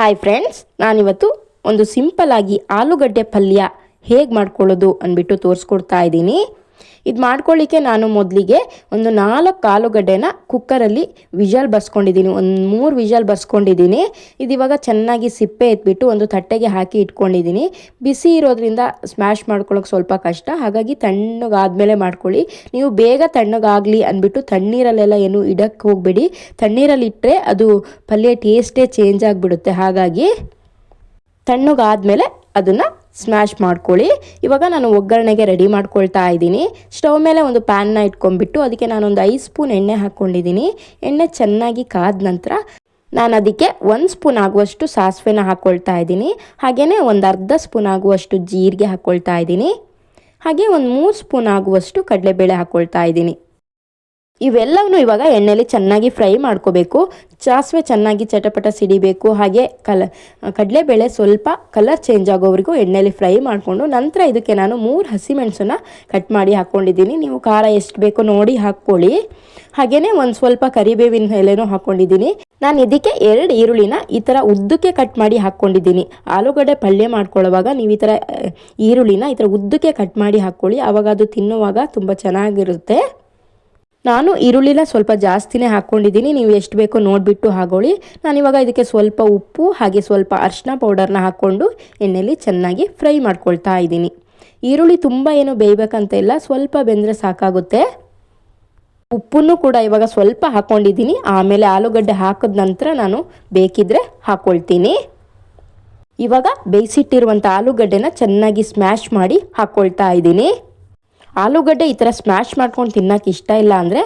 Hi friends ನಾನಿವತ್ತು ಒಂದು simple ಆಗಿ ಆಲೂಗಡ್ಡೆ ಪಲ್ಯ ಹೇಗೆ ಮಾಡ್ಕೊಳ್ಳೋದು ಅಂದ್ಬಿಟ್ಟು ತೋರಿಸ್ಕೊಡ್ತಾ ಇದ್ದೀನಿ. ಇದು ಮಾಡ್ಕೊಳ್ಳಿಕ್ಕೆ ನಾನು ಮೊದಲಿಗೆ ಒಂದು ನಾಲ್ಕು ಆಲೂಗಡ್ಡೆನ ಕುಕ್ಕರಲ್ಲಿ ವಿಜಲ್ ಬರ್ಸ್ಕೊಂಡಿದ್ದೀನಿ. ಒಂದು ಮೂರು ವಿಜಲ್ ಬರ್ಸ್ಕೊಂಡಿದ್ದೀನಿ. ಇದು ಇವಾಗ ಚೆನ್ನಾಗಿ ಸಿಪ್ಪೆ ಎತ್ಬಿಟ್ಟು ಒಂದು ತಟ್ಟೆಗೆ ಹಾಕಿ ಇಟ್ಕೊಂಡಿದ್ದೀನಿ. ಬಿಸಿ ಇರೋದ್ರಿಂದ ಸ್ಮ್ಯಾಶ್ ಮಾಡ್ಕೊಳ್ಳೋಕೆ ಸ್ವಲ್ಪ ಕಷ್ಟ. ಹಾಗಾಗಿ ತಣ್ಣಗಾದ್ಮೇಲೆ ಮಾಡ್ಕೊಳ್ಳಿ. ನೀವು ಬೇಗ ತಣ್ಣಗಾಗಲಿ ಅಂದ್ಬಿಟ್ಟು ತಣ್ಣೀರಲ್ಲೆಲ್ಲ ಏನು ಇಡಕ್ಕೆ ಹೋಗಬೇಡಿ. ತಣ್ಣೀರಲ್ಲಿಟ್ಟರೆ ಅದು ಪಲ್ಯ ಟೇಸ್ಟೇ ಚೇಂಜ್ ಆಗಿಬಿಡುತ್ತೆ. ಹಾಗಾಗಿ ತಣ್ಣಗಾದ್ಮೇಲೆ ಅದನ್ನು ಸ್ಮ್ಯಾಶ್ ಮಾಡ್ಕೊಳ್ಳಿ. ಇವಾಗ ನಾನು ಒಗ್ಗರಣೆಗೆ ರೆಡಿ ಮಾಡ್ಕೊಳ್ತಾ ಇದ್ದೀನಿ. ಸ್ಟವ್ ಮೇಲೆ ಒಂದು ಪ್ಯಾನ್ನ ಇಟ್ಕೊಂಡ್ಬಿಟ್ಟು ಅದಕ್ಕೆ ನಾನೊಂದು ಐದು ಸ್ಪೂನ್ ಎಣ್ಣೆ ಹಾಕ್ಕೊಂಡಿದ್ದೀನಿ ಎಣ್ಣೆ ಚೆನ್ನಾಗಿ ಕಾದ ನಂತರ ನಾನು ಅದಕ್ಕೆ ಒಂದು ಸ್ಪೂನ್ ಆಗುವಷ್ಟು ಸಾಸಿವೆನ ಹಾಕ್ಕೊಳ್ತಾ ಇದ್ದೀನಿ. ಹಾಗೆಯೇ ಒಂದು ಅರ್ಧ ಸ್ಪೂನ್ ಆಗುವಷ್ಟು ಜೀರಿಗೆ ಹಾಕ್ಕೊಳ್ತಾ ಇದ್ದೀನಿ. ಹಾಗೆ ಒಂದು ಮೂರು ಸ್ಪೂನ್ ಆಗುವಷ್ಟು ಕಡಲೆಬೇಳೆ ಹಾಕ್ಕೊಳ್ತಾ ಇದ್ದೀನಿ. ಇವೆಲ್ಲವನ್ನೂ ಇವಾಗ ಎಣ್ಣೆಯಲ್ಲಿ ಚೆನ್ನಾಗಿ ಫ್ರೈ ಮಾಡ್ಕೋಬೇಕು. ಸಾಸಿವೆ ಚೆನ್ನಾಗಿ ಚಟಪಟ ಸಿಡಿಬೇಕು. ಹಾಗೆ ಕಲ, ಕಡಲೆಬೇಳೆ ಸ್ವಲ್ಪ ಕಲರ್ ಚೇಂಜ್ ಆಗೋವರೆಗೂ ಎಣ್ಣೆಯಲ್ಲಿ ಫ್ರೈ ಮಾಡಿಕೊಂಡು ನಂತರ ಇದಕ್ಕೆ ನಾನು ಮೂರು ಹಸಿಮೆಣಸನ್ನ ಕಟ್ ಮಾಡಿ ಹಾಕ್ಕೊಂಡಿದ್ದೀನಿ ನೀವು ಖಾರ ಎಷ್ಟು ಬೇಕೋ ನೋಡಿ ಹಾಕ್ಕೊಳ್ಳಿ. ಹಾಗೆಯೇ ಒಂದು ಸ್ವಲ್ಪ ಕರಿಬೇವಿನ ಎಲೆನೂ ಹಾಕ್ಕೊಂಡಿದ್ದೀನಿ ನಾನು ಇದಕ್ಕೆ ಎರಡು ಈರುಳ್ಳಿನ ಈ ಥರ ಉದ್ದಕ್ಕೆ ಕಟ್ ಮಾಡಿ ಹಾಕ್ಕೊಂಡಿದ್ದೀನಿ ಆಲೂಗಡ್ಡೆ ಪಲ್ಯ ಮಾಡ್ಕೊಳ್ಳುವಾಗ ನೀವು ಈ ಥರ ಈರುಳ್ಳಿನ ಈ ಥರ ಉದ್ದಕ್ಕೆ ಕಟ್ ಮಾಡಿ ಹಾಕ್ಕೊಳ್ಳಿ. ಆವಾಗ ಅದು ತಿನ್ನುವಾಗ ತುಂಬ ಚೆನ್ನಾಗಿರುತ್ತೆ. ನಾನು ಈರುಳ್ಳಿನ ಸ್ವಲ್ಪ ಜಾಸ್ತಿನೇ ಹಾಕ್ಕೊಂಡಿದ್ದೀನಿ. ನೀವು ಎಷ್ಟು ಬೇಕೋ ನೋಡಿಬಿಟ್ಟು ಹಾಕೊಳ್ಳಿ. ನಾನಿವಾಗ ಇದಕ್ಕೆ ಸ್ವಲ್ಪ ಉಪ್ಪು, ಹಾಗೆ ಸ್ವಲ್ಪ ಅರಿಶಿನ ಪೌಡರ್ನ ಹಾಕ್ಕೊಂಡು ಎಣ್ಣೆಯಲ್ಲಿ ಚೆನ್ನಾಗಿ ಫ್ರೈ ಮಾಡ್ಕೊಳ್ತಾ ಇದ್ದೀನಿ. ಈರುಳ್ಳಿ ತುಂಬ ಏನು ಬೇಯಬೇಕಂತ ಇಲ್ಲ, ಸ್ವಲ್ಪ ಬೆಂದರೆ ಸಾಕಾಗುತ್ತೆ. ಉಪ್ಪನ್ನು ಕೂಡ ಇವಾಗ ಸ್ವಲ್ಪ ಹಾಕ್ಕೊಂಡಿದ್ದೀನಿ ಆಮೇಲೆ ಆಲೂಗಡ್ಡೆ ಹಾಕಿದ ನಂತರ ನಾನು ಬೇಕಿದ್ರೆ ಹಾಕ್ಕೊಳ್ತೀನಿ ಇವಾಗ ಬೇಯಿಸಿಟ್ಟಿರುವಂಥ ಆಲೂಗಡ್ಡೆನ ಚೆನ್ನಾಗಿ ಸ್ಮ್ಯಾಶ್ ಮಾಡಿ ಹಾಕ್ಕೊಳ್ತಾ ಇದ್ದೀನಿ. ಆಲೂಗಡ್ಡೆ ಈ ಥರ ಸ್ಮ್ಯಾಶ್ ಮಾಡ್ಕೊಂಡು ತಿನ್ನೋಕೆ ಇಷ್ಟ ಇಲ್ಲ ಅಂದರೆ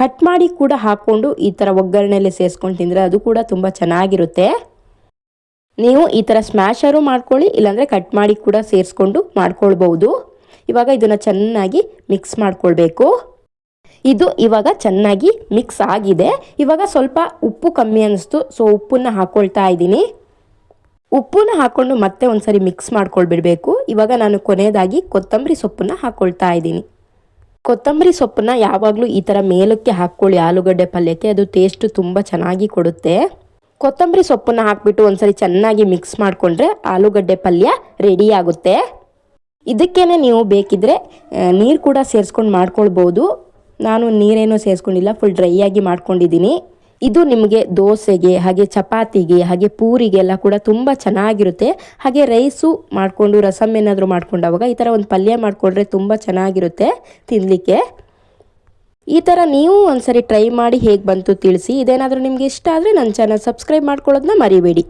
ಕಟ್ ಮಾಡಿ ಕೂಡ ಹಾಕ್ಕೊಂಡು ಈ ಥರ ಒಗ್ಗರಣೆಯಲ್ಲಿ ಸೇರಿಸ್ಕೊಂಡು ತಿಂದರೆ ಅದು ಕೂಡ ತುಂಬ ಚೆನ್ನಾಗಿರುತ್ತೆ. ನೀವು ಈ ಥರ ಸ್ಮ್ಯಾಶರು ಮಾಡ್ಕೊಳ್ಳಿ, ಇಲ್ಲಾಂದರೆ ಕಟ್ ಮಾಡಿ ಕೂಡ ಸೇರಿಸ್ಕೊಂಡು ಮಾಡ್ಕೊಳ್ಬೋದು ಇವಾಗ ಇದನ್ನು ಚೆನ್ನಾಗಿ ಮಿಕ್ಸ್ ಮಾಡ್ಕೊಳ್ಬೇಕು. ಇದು ಇವಾಗ ಚೆನ್ನಾಗಿ ಮಿಕ್ಸ್ ಆಗಿದೆ. ಇವಾಗ ಸ್ವಲ್ಪ ಉಪ್ಪು ಕಮ್ಮಿ ಅನ್ನಿಸ್ತು ಸೊ ಉಪ್ಪನ್ನು ಹಾಕ್ಕೊಳ್ತಾ ಇದ್ದೀನಿ. ಉಪ್ಪನ್ನ ಹಾಕೊಂಡು ಮತ್ತೆ ಒಂದ್ಸರಿ ಮಿಕ್ಸ್ ಮಾಡ್ಕೊಳ್ಬಿಡಬೇಕು. ಇವಾಗ ನಾನು ಕೊನೆಯದಾಗಿ ಕೊತ್ತಂಬರಿ ಸೊಪ್ಪನ್ನ ಹಾಕ್ಕೊಳ್ತಾ ಇದ್ದೀನಿ. ಕೊತ್ತಂಬರಿ ಸೊಪ್ಪನ್ನ ಯಾವಾಗಲೂ ಈ ಥರ ಮೇಲಕ್ಕೆ ಹಾಕ್ಕೊಳ್ಳಿ, ಆಲೂಗಡ್ಡೆ ಪಲ್ಯಕ್ಕೆ. ಅದು ಟೇಸ್ಟ್ ತುಂಬ ಚೆನ್ನಾಗಿ ಕೊಡುತ್ತೆ. ಕೊತ್ತಂಬರಿ ಸೊಪ್ಪನ್ನ ಹಾಕ್ಬಿಟ್ಟು ಒಂದ್ಸರಿ ಚೆನ್ನಾಗಿ ಮಿಕ್ಸ್ ಮಾಡಿಕೊಂಡ್ರೆ ಆಲೂಗಡ್ಡೆ ಪಲ್ಯ ರೆಡಿ ಆಗುತ್ತೆ. ಇದಕ್ಕೇನೆ ನೀವು ಬೇಕಿದ್ರೆ ನೀರು ಕೂಡ ಸೇರಿಸ್ಕೊಂಡು ಮಾಡ್ಕೊಳ್ಬೋದು. ನಾನು ನೀರೇನು ಸೇರಿಸ್ಕೊಂಡಿಲ್ಲ ಫುಲ್ ಡ್ರೈ ಆಗಿ ಮಾಡ್ಕೊಂಡಿದ್ದೀನಿ. ಇದು ನಿಮಗೆ ದೋಸೆಗೆ, ಹಾಗೆ ಚಪಾತಿಗೆ, ಹಾಗೆ ಪೂರಿಗೆಲ್ಲ ಕೂಡ ತುಂಬ ಚೆನ್ನಾಗಿರುತ್ತೆ. ಹಾಗೆ ರೈಸು ಮಾಡಿಕೊಂಡು ರಸಮ್ ಏನಾದರೂ ಮಾಡ್ಕೊಂಡವಾಗ ಈ ಥರ ಒಂದು ಪಲ್ಯ ಮಾಡಿಕೊಂಡ್ರೆ ತುಂಬ ಚೆನ್ನಾಗಿರುತ್ತೆ ತಿನ್ನಲಿಕ್ಕೆ ಈ ಥರ ನೀವು ಒಂದ್ಸರಿ ಟ್ರೈ ಮಾಡಿ ಹೇಗೆ ಬಂತು ತಿಳಿಸಿ. ಇದೇನಾದರೂ ನಿಮಗೆ ಇಷ್ಟ ಆದರೆ ನನ್ನ ಚಾನಲ್ ಸಬ್ಸ್ಕ್ರೈಬ್ ಮಾಡ್ಕೊಳ್ಳೋದನ್ನ ಮರಿಬೇಡಿ.